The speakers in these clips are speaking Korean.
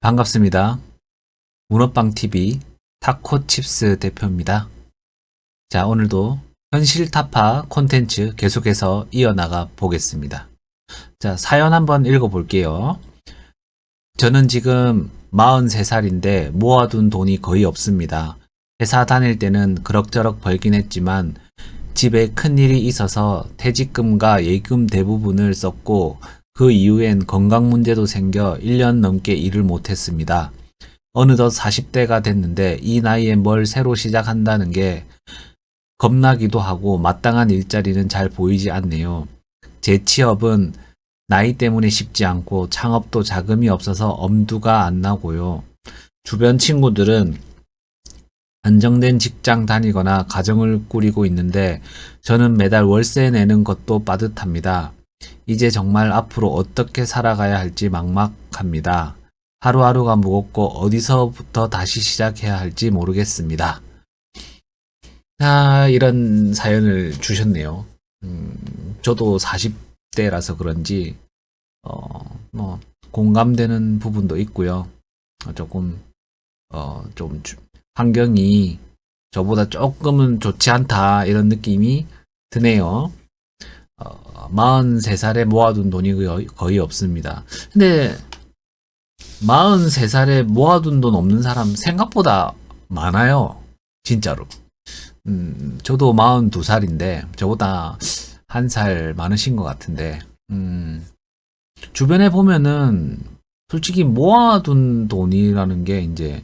반갑습니다. 문어빵TV 타코칩스 대표입니다. 자, 오늘도 현실 타파 콘텐츠 계속해서 이어나가 보겠습니다. 자, 사연 한번 읽어볼게요. 저는 지금 43살인데 모아둔 돈이 거의 없습니다. 회사 다닐 때는 그럭저럭 벌긴 했지만 집에 큰일이 있어서 퇴직금과 예금 대부분을 썼고 그 이후엔 건강 문제도 생겨 1년 넘게 일을 못했습니다. 어느덧 40대가 됐는데 이 나이에 뭘 새로 시작한다는 게 겁나기도 하고 마땅한 일자리는 잘 보이지 않네요. 제 취업은 나이 때문에 쉽지 않고 창업도 자금이 없어서 엄두가 안 나고요. 주변 친구들은 안정된 직장 다니거나 가정을 꾸리고 있는데 저는 매달 월세 내는 것도 빠듯합니다. 이제 정말 앞으로 어떻게 살아가야 할지 막막합니다. 하루하루가 무겁고 어디서부터 다시 시작해야 할지 모르겠습니다. 아, 이런 사연을 주셨네요. 음, 저도 40대라서 그런지, 어, 뭐, 공감되는 부분도 있고요. 어, 조금, 어, 좀, 주- 환경이 저보다 조금은 좋지 않다, 이런 느낌이 드네요. 어, 43살에 모아둔 돈이 거의, 거의 없습니다. 근데, 43살에 모아둔 돈 없는 사람 생각보다 많아요. 진짜로. 음, 저도 42살인데, 저보다 한 살 많으신 것 같은데, 음, 주변에 보면은, 솔직히 모아둔 돈이라는 게 이제,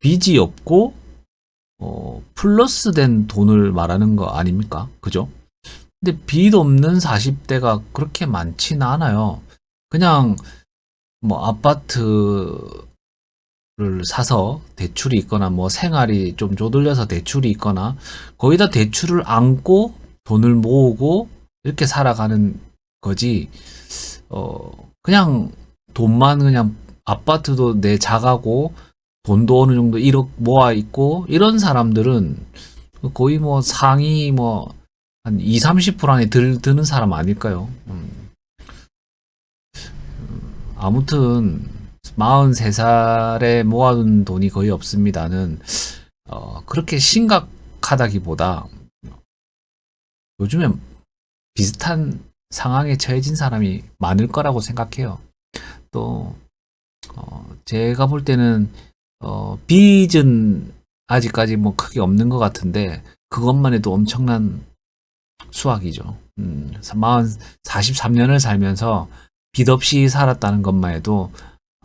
빚이 없고, 어, 플러스 된 돈을 말하는 거 아닙니까? 그죠? 근데 빚 없는 40대가 그렇게 많지는 않아요. 그냥, 뭐, 아파트를 사서 대출이 있거나, 뭐, 생활이 좀 조들려서 대출이 있거나, 거의 다 대출을 안고 돈을 모으고, 이렇게 살아가는 거지, 어, 그냥 돈만 그냥 아파트도 내 자가고, 돈도 어느 정도 1억 모아 있고, 이런 사람들은 거의 뭐 상위 뭐, 한 2, 30% 안에 들, 드는 사람 아닐까요? 음. 아무튼 43살에 모아둔 돈이 거의 없습니다는 어, 그렇게 심각하다기보다 요즘에 비슷한 상황에 처해진 사람이 많을 거라고 생각해요. 또 어, 제가 볼 때는 어, 빚은 아직까지 뭐 크게 없는 것 같은데 그것만 해도 엄청난 수학이죠. 음, 43년을 살면서 빚 없이 살았다는 것만 해도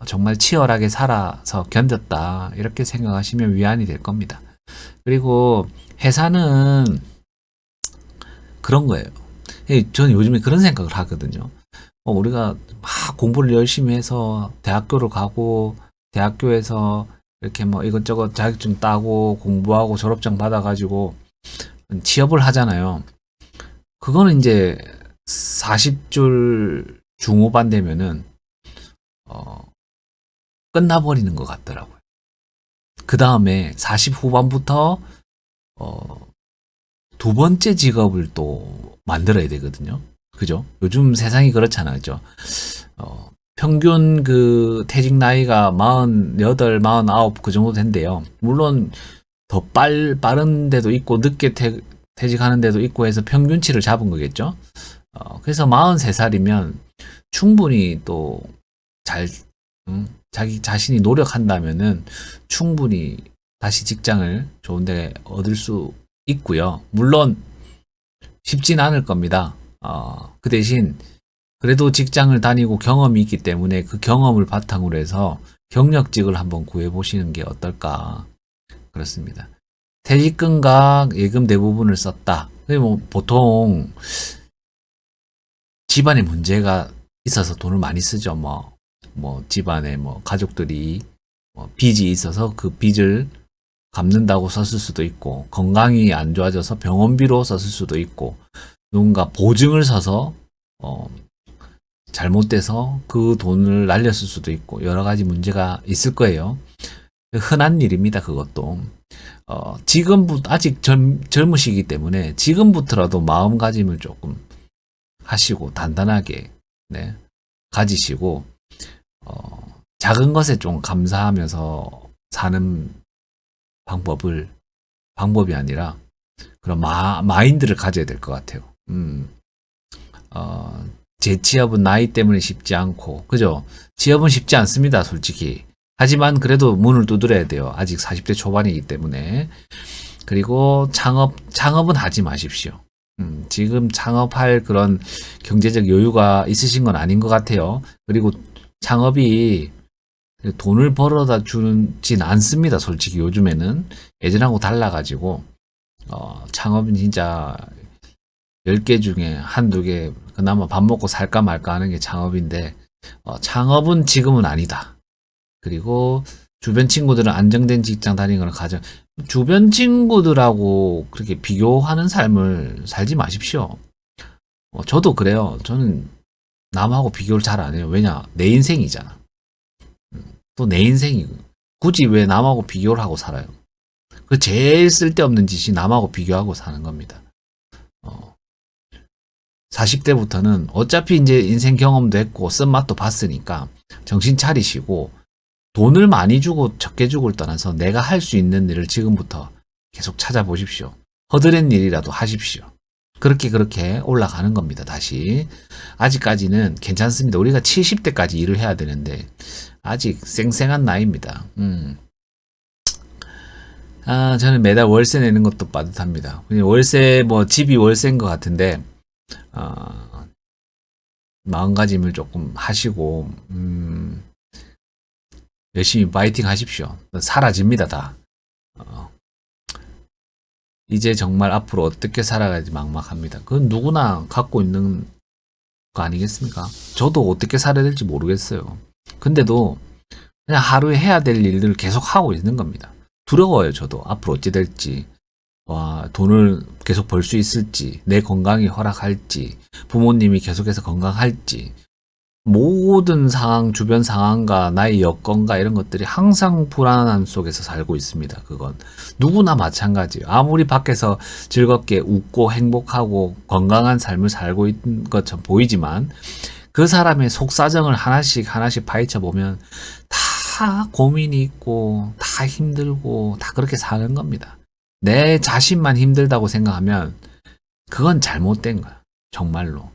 정말 치열하게 살아서 견뎠다. 이렇게 생각하시면 위안이 될 겁니다. 그리고 회사는 그런 거예요. 예, 저는 요즘에 그런 생각을 하거든요. 어, 우리가 막 공부를 열심히 해서 대학교를 가고 대학교에서 이렇게 뭐 이것저것 자격증 따고 공부하고 졸업장 받아가지고 취업을 하잖아요. 그거는 이제 40줄 중후반 되면은 어, 끝나버리는 것 같더라고요. 그 다음에 40 후반부터 어, 두 번째 직업을 또 만들어야 되거든요. 그죠? 요즘 세상이 그렇잖아요. 그죠? 어, 평균 그 퇴직 나이가 48, 49 그 정도 된대요. 물론 더 빨, 빠른 데도 있고 늦게 퇴, 퇴직하는 데도 있고 해서 평균치를 잡은 거겠죠. 어, 그래서 43살이면 충분히 또 잘, 음, 자기 자신이 노력한다면은 충분히 다시 직장을 좋은데 얻을 수 있고요. 물론 쉽진 않을 겁니다. 어, 그 대신 그래도 직장을 다니고 경험이 있기 때문에 그 경험을 바탕으로 해서 경력직을 한번 구해 보시는 게 어떨까. 그렇습니다. 퇴직금과 예금 대부분을 썼다. 뭐 보통 집안에 문제가 있어서 돈을 많이 쓰죠. 뭐, 뭐 집안에 뭐 가족들이 뭐 빚이 있어서 그 빚을 갚는다고 썼을 수도 있고 건강이 안 좋아져서 병원비로 썼을 수도 있고 누군가 보증을 서서 어, 잘못돼서 그 돈을 날렸을 수도 있고 여러 가지 문제가 있을 거예요. 흔한 일입니다. 그것도 어, 지금부터 아직 젊, 젊으시기 때문에 지금부터라도 마음가짐을 조금 하시고 단단하게 네, 가지시고 어, 작은 것에 좀 감사하면서 사는 방법을 방법이 아니라 그런 마, 마인드를 가져야 될 것 같아요. 음. 어, 제 취업은 나이 때문에 쉽지 않고, 그죠? 취업은 쉽지 않습니다, 솔직히. 하지만 그래도 문을 두드려야 돼요. 아직 40대 초반이기 때문에. 그리고 창업, 창업은 하지 마십시오. 음, 지금 창업할 그런 경제적 여유가 있으신 건 아닌 것 같아요. 그리고 창업이 돈을 벌어다 주진 않습니다, 솔직히 요즘에는. 예전하고 달라가지고, 어, 창업은 진짜 10개 중에 한두 개, 그나마 밥 먹고 살까 말까 하는 게 창업인데, 어, 창업은 지금은 아니다. 그리고 주변 친구들은 안정된 직장 다니는 걸 가져, 주변 친구들하고 그렇게 비교하는 삶을 살지 마십시오. 어, 저도 그래요. 저는 남하고 비교를 잘 안 해요. 왜냐? 내 인생이잖아. 또 내 인생이고. 굳이 왜 남하고 비교를 하고 살아요? 그 제일 쓸데없는 짓이 남하고 비교하고 사는 겁니다. 어, 40대부터는 어차피 이제 인생 경험도 했고 쓴맛도 봤으니까 정신 차리시고 돈을 많이 주고 적게 주고를 떠나서 내가 할 수 있는 일을 지금부터 계속 찾아보십시오. 허드렛 일이라도 하십시오. 그렇게 그렇게 올라가는 겁니다. 다시 아직까지는 괜찮습니다. 우리가 70대까지 일을 해야 되는데 아직 쌩쌩한 나이입니다. 음. 아, 저는 매달 월세 내는 것도 빠듯합니다. 월세, 뭐, 집이 월세인 것 같은데, 어, 마음가짐을 조금 하시고, 음, 열심히 파이팅 하십시오. 사라집니다, 다. 어, 이제 정말 앞으로 어떻게 살아가야지 막막합니다. 그건 누구나 갖고 있는 거 아니겠습니까? 저도 어떻게 살아야 될지 모르겠어요. 근데도 그냥 하루에 해야 될 일들을 계속 하고 있는 겁니다. 두려워요, 저도. 앞으로 어찌 될지. 와, 돈을 계속 벌 수 있을지, 내 건강이 허락할지, 부모님이 계속해서 건강할지, 모든 상황, 주변 상황과 나의 여건과 이런 것들이 항상 불안한 속에서 살고 있습니다. 그건 누구나 마찬가지예요. 아무리 밖에서 즐겁게 웃고 행복하고 건강한 삶을 살고 있는 것처럼 보이지만 그 사람의 속사정을 하나씩 하나씩 파헤쳐 보면 다 고민이 있고 다 힘들고 다 그렇게 사는 겁니다. 내 자신만 힘들다고 생각하면 그건 잘못된 거야. 정말로.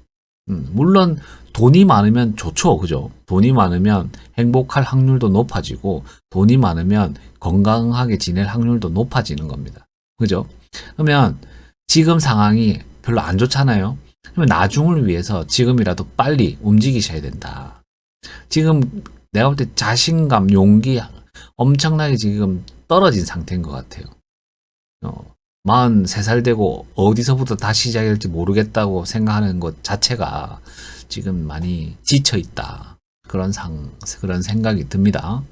음, 물론 돈이 많으면 좋죠. 그죠? 돈이 많으면 행복할 확률도 높아지고 돈이 많으면 건강하게 지낼 확률도 높아지는 겁니다. 그죠? 그러면 지금 상황이 별로 안 좋잖아요. 그러면 나중을 위해서 지금이라도 빨리 움직이셔야 된다. 지금 내가 볼 때 자신감, 용기 엄청나게 지금 떨어진 상태인 것 같아요. 어, 43살 되고 어디서부터 다시 시작해야 될지 모르겠다고 생각하는 것 자체가 지금 많이 지쳐 있다. 그런 상, 그런 생각이 듭니다.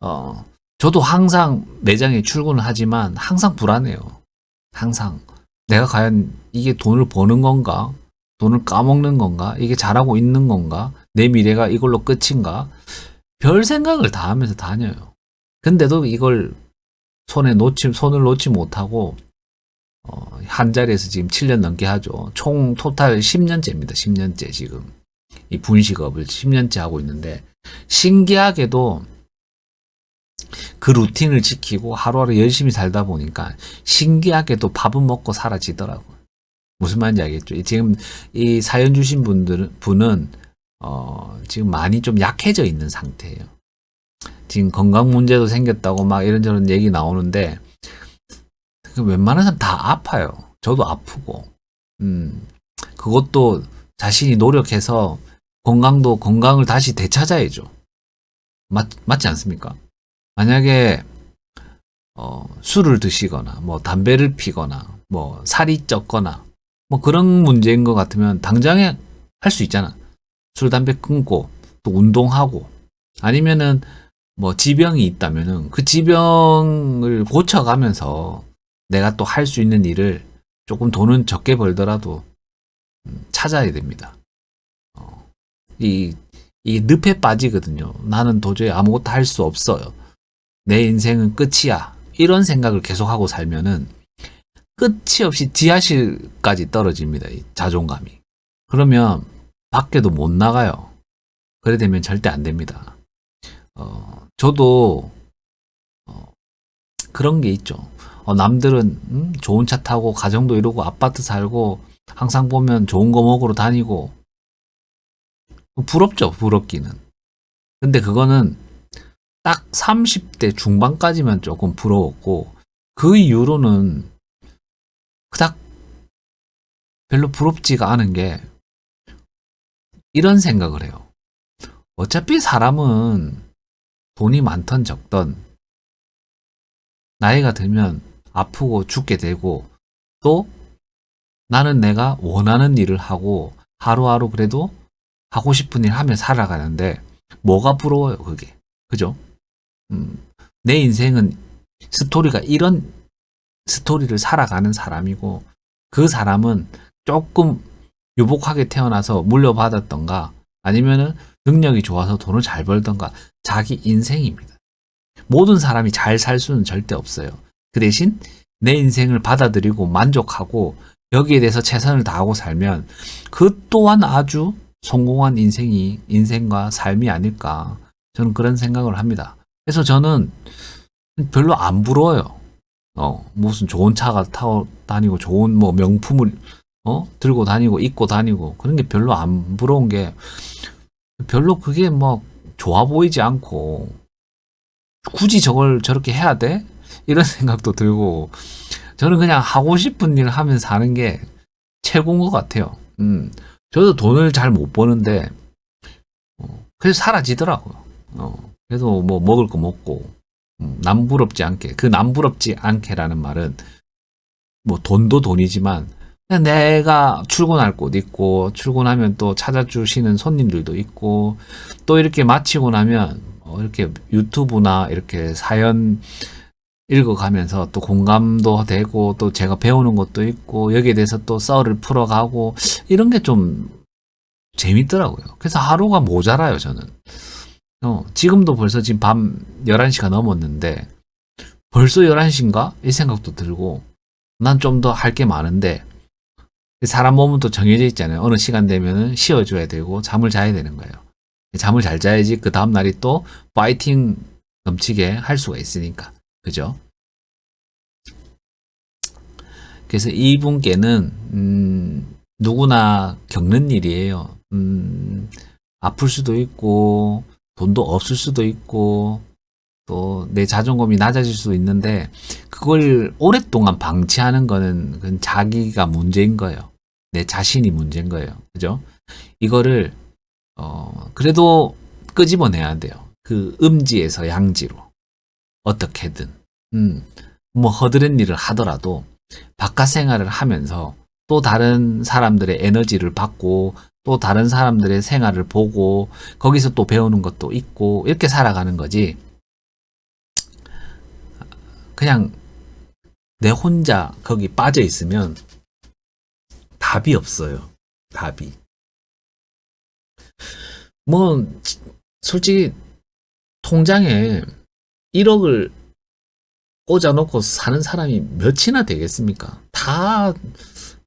어, 저도 항상 매장에 출근을 하지만 항상 불안해요. 항상. 내가 과연 이게 돈을 버는 건가? 돈을 까먹는 건가? 이게 잘하고 있는 건가? 내 미래가 이걸로 끝인가? 별 생각을 다 하면서 다녀요. 근데도 이걸 손에 놓지, 손을 놓지 못하고, 어, 한 자리에서 지금 7년 넘게 하죠. 총 토탈 10년째입니다. 10년째 지금. 이 분식업을 10년째 하고 있는데, 신기하게도 그 루틴을 지키고 하루하루 열심히 살다 보니까 신기하게도 밥은 먹고 사라지더라고요. 무슨 말인지 알겠죠? 지금 이 사연 주신 분들은, 분은, 어, 지금 많이 좀 약해져 있는 상태예요. 지금 건강 문제도 생겼다고 막 이런저런 얘기 나오는데, 그 웬만한 사람 다 아파요. 저도 아프고. 음, 그것도 자신이 노력해서 건강도 건강을 다시 되찾아야죠. 맞, 맞지 않습니까? 만약에, 어, 술을 드시거나, 뭐, 담배를 피거나, 뭐, 살이 쪘거나, 뭐, 그런 문제인 것 같으면 당장에 할 수 있잖아. 술, 담배 끊고, 또 운동하고, 아니면은, 뭐, 지병이 있다면은, 그 지병을 고쳐가면서, 내가 또 할 수 있는 일을 조금 돈은 적게 벌더라도 음, 찾아야 됩니다. 어, 이, 이 늪에 빠지거든요. 나는 도저히 아무것도 할 수 없어요. 내 인생은 끝이야. 이런 생각을 계속하고 살면은 끝이 없이 지하실까지 떨어집니다. 이 자존감이. 그러면 밖에도 못 나가요. 그래 되면 절대 안 됩니다. 어, 저도 어, 그런 게 있죠. 어, 남들은 음, 좋은 차 타고 가정도 이루고 아파트 살고 항상 보면 좋은 거 먹으러 다니고 부럽죠. 부럽기는. 근데 그거는 딱 30대 중반까지만 조금 부러웠고 그 이후로는 그닥 별로 부럽지가 않은 게 이런 생각을 해요. 어차피 사람은 돈이 많던 적던 나이가 들면 아프고 죽게 되고 또 나는 내가 원하는 일을 하고 하루하루 그래도 하고 싶은 일 하며 살아가는데 뭐가 부러워요 그게 그죠? 음, 내 인생은 스토리가 이런 스토리를 살아가는 사람이고 그 사람은 조금 유복하게 태어나서 물려받았던가 아니면은 능력이 좋아서 돈을 잘 벌던가 자기 인생입니다. 모든 사람이 잘 살 수는 절대 없어요. 그 대신 내 인생을 받아들이고 만족하고 여기에 대해서 최선을 다하고 살면 그 또한 아주 성공한 인생이 인생과 삶이 아닐까 저는 그런 생각을 합니다. 그래서 저는 별로 안 부러워요. 어, 무슨 좋은 차가 타고 다니고 좋은 뭐 명품을 어? 들고 다니고 입고 다니고 그런 게 별로 안 부러운 게 별로 그게 뭐 좋아 보이지 않고 굳이 저걸 저렇게 해야 돼? 이런 생각도 들고 저는 그냥 하고 싶은 일을 하면서 사는 게 최고인 것 같아요. 음, 저도 돈을 잘 못 버는데 어, 그래서 사라지더라고요. 어, 그래도 뭐 먹을 거 먹고 음, 남부럽지 않게 그 남부럽지 않게라는 말은 뭐 돈도 돈이지만 내가 출근할 곳 있고 출근하면 또 찾아주시는 손님들도 있고 또 이렇게 마치고 나면 어, 이렇게 유튜브나 이렇게 사연 읽어가면서 또 공감도 되고 또 제가 배우는 것도 있고 여기에 대해서 또 썰을 풀어가고 이런 게 좀 재밌더라고요. 그래서 하루가 모자라요 저는. 어, 지금도 벌써 지금 밤 11시가 넘었는데 벌써 11시인가? 이 생각도 들고 난 좀 더 할 게 많은데 사람 몸은 또 정해져 있잖아요. 어느 시간 되면은 쉬어줘야 되고 잠을 자야 되는 거예요. 잠을 잘 자야지 그 다음날이 또 파이팅 넘치게 할 수가 있으니까. 그죠? 그래서 이분께는 음, 누구나 겪는 일이에요. 음, 아플 수도 있고 돈도 없을 수도 있고 또 내 자존감이 낮아질 수도 있는데 그걸 오랫동안 방치하는 거는 그건 자기가 문제인 거예요. 내 자신이 문제인 거예요. 그죠? 이거를 어 그래도 끄집어내야 돼요. 그 음지에서 양지로 어떻게든 음, 뭐 허드렛 일을 하더라도 바깥 생활을 하면서 또 다른 사람들의 에너지를 받고 또 다른 사람들의 생활을 보고 거기서 또 배우는 것도 있고 이렇게 살아가는 거지. 그냥 내 혼자 거기 빠져 있으면 답이 없어요. 답이. 뭐 솔직히 통장에 1억을 꽂아놓고 사는 사람이 몇이나 되겠습니까? 다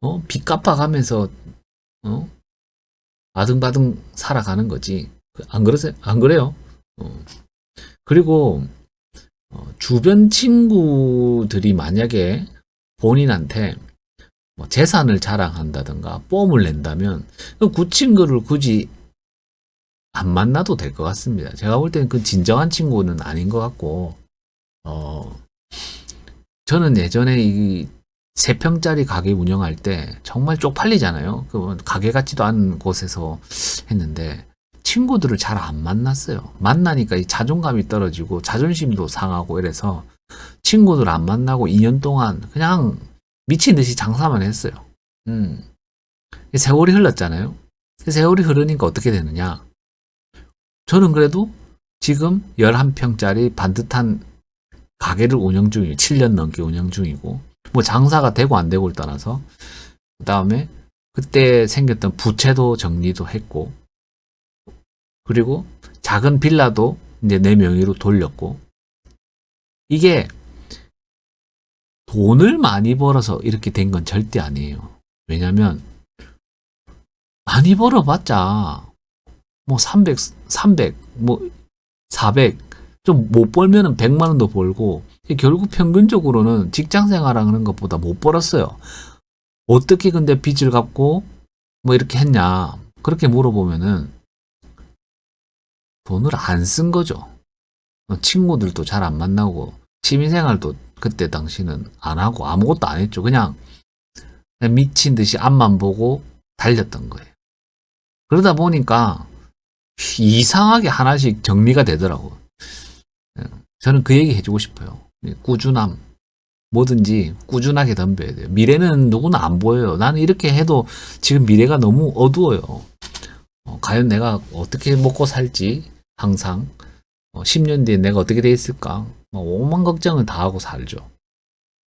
어? 빚 갚아가면서 어? 아등바등 살아가는 거지. 안 그러세요? 안 그래요? 어. 그리고 어, 주변 친구들이 만약에 본인한테 뭐 재산을 자랑한다든가 뽐을 낸다면 그 친구를 굳이 안 만나도 될 것 같습니다. 제가 볼 때는 그 진정한 친구는 아닌 것 같고 어, 저는 예전에 이세 평짜리 가게 운영할 때 정말 쪽팔리잖아요. 그 가게 같지도 않은 곳에서 했는데 친구들을 잘 안 만났어요. 만나니까 이 자존감이 떨어지고 자존심도 상하고 이래서 친구들 안 만나고 2년 동안 그냥 미친 듯이 장사만 했어요. 음. 세월이 흘렀잖아요. 세월이 흐르니까 어떻게 되느냐? 저는 그래도 지금 11평짜리 반듯한 가게를 운영 중이에요. 7년 넘게 운영 중이고 뭐 장사가 되고 안 되고를 떠나서 그 다음에 그때 생겼던 부채도 정리도 했고 그리고 작은 빌라도 이제 내 명의로 돌렸고 이게 돈을 많이 벌어서 이렇게 된 건 절대 아니에요. 왜냐면 많이 벌어봤자 뭐 300, 300, 뭐 400, 좀 못 벌면은 100만 원도 벌고 결국 평균적으로는 직장 생활하는 것보다 못 벌었어요. 어떻게 근데 빚을 갚고 뭐 이렇게 했냐 그렇게 물어보면은 돈을 안 쓴 거죠. 어, 친구들도 잘 안 만나고 취미생활도 그때 당시는 안 하고 아무것도 안 했죠. 그냥 미친 듯이 앞만 보고 달렸던 거예요. 그러다 보니까 이상하게 하나씩 정리가 되더라고. 요 저는 그 얘기 해주고 싶어요. 꾸준함. 뭐든지 꾸준하게 덤벼야 돼요. 미래는 누구나 안 보여요. 나는 이렇게 해도 지금 미래가 너무 어두워요. 어, 과연 내가 어떻게 먹고 살지 항상 어, 10년 뒤에 내가 어떻게 돼 있을까 뭐 오만 걱정을 다 하고 살죠.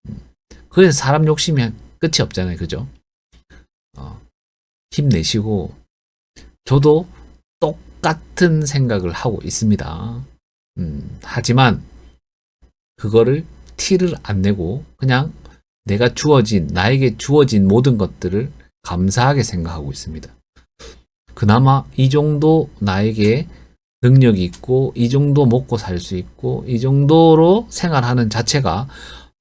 음. 그래서 사람 욕심이 끝이 없잖아요, 그죠? 어, 힘내시고 저도 똑 같은 생각을 하고 있습니다. 음, 하지만 그거를 티를 안 내고 그냥 내가 주어진 나에게 주어진 모든 것들을 감사하게 생각하고 있습니다. 그나마 이 정도 나에게 능력이 있고 이 정도 먹고 살 수 있고 이 정도로 생활하는 자체가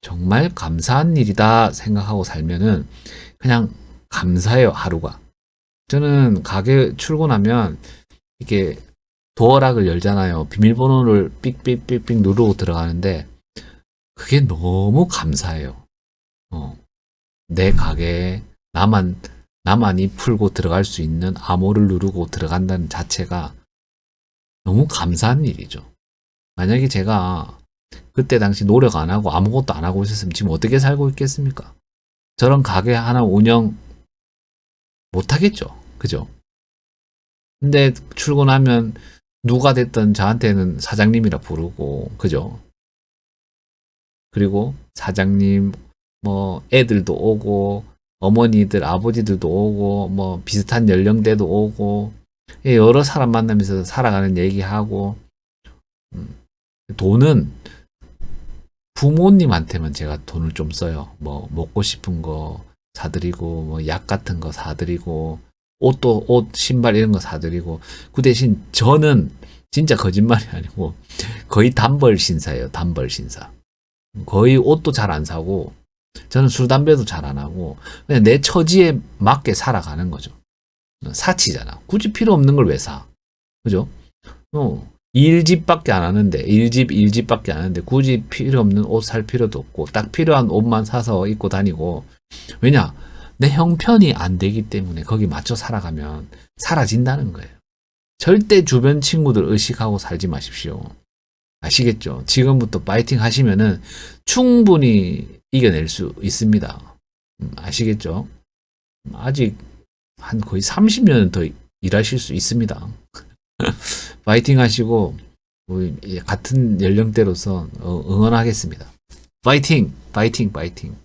정말 감사한 일이다 생각하고 살면은 그냥 감사해요 하루가. 저는 가게 출근하면 이렇게 도어락을 열잖아요. 비밀번호를 삑삑삑삑 누르고 들어가는데 그게 너무 감사해요. 어, 내 가게에 나만 나만이 풀고 들어갈 수 있는 암호를 누르고 들어간다는 자체가 너무 감사한 일이죠. 만약에 제가 그때 당시 노력 안 하고 아무것도 안 하고 있었으면 지금 어떻게 살고 있겠습니까? 저런 가게 하나 운영 못 하겠죠. 그죠? 근데 출근하면 누가 됐든 저한테는 사장님이라 부르고, 그죠? 그리고 사장님, 뭐, 애들도 오고, 어머니들, 아버지들도 오고, 뭐, 비슷한 연령대도 오고, 예, 여러 사람 만나면서 살아가는 얘기하고, 음, 돈은 부모님한테만 제가 돈을 좀 써요. 뭐, 먹고 싶은 거 사드리고, 뭐, 약 같은 거 사드리고, 옷도, 옷, 신발 이런 거 사드리고, 그 대신 저는 진짜 거짓말이 아니고, 거의 단벌 신사예요. 단벌 신사. 거의 옷도 잘 안 사고, 저는 술, 담배도 잘 안 하고, 그냥 내 처지에 맞게 살아가는 거죠. 사치잖아. 굳이 필요 없는 걸 왜 사? 그죠? 어, 일집밖에 안 하는데, 일집, 일집밖에 안 하는데, 굳이 필요 없는 옷 살 필요도 없고, 딱 필요한 옷만 사서 입고 다니고, 왜냐? 내 형편이 안 되기 때문에 거기 맞춰 살아가면 사라진다는 거예요. 절대 주변 친구들 의식하고 살지 마십시오. 아시겠죠? 지금부터 파이팅 하시면은 충분히 이겨낼 수 있습니다. 음, 아시겠죠? 아직 한 거의 30년은 더 일하실 수 있습니다. 파이팅 하시고 같은 연령대로서 어, 응원하겠습니다. 파이팅! 파이팅! 파이팅!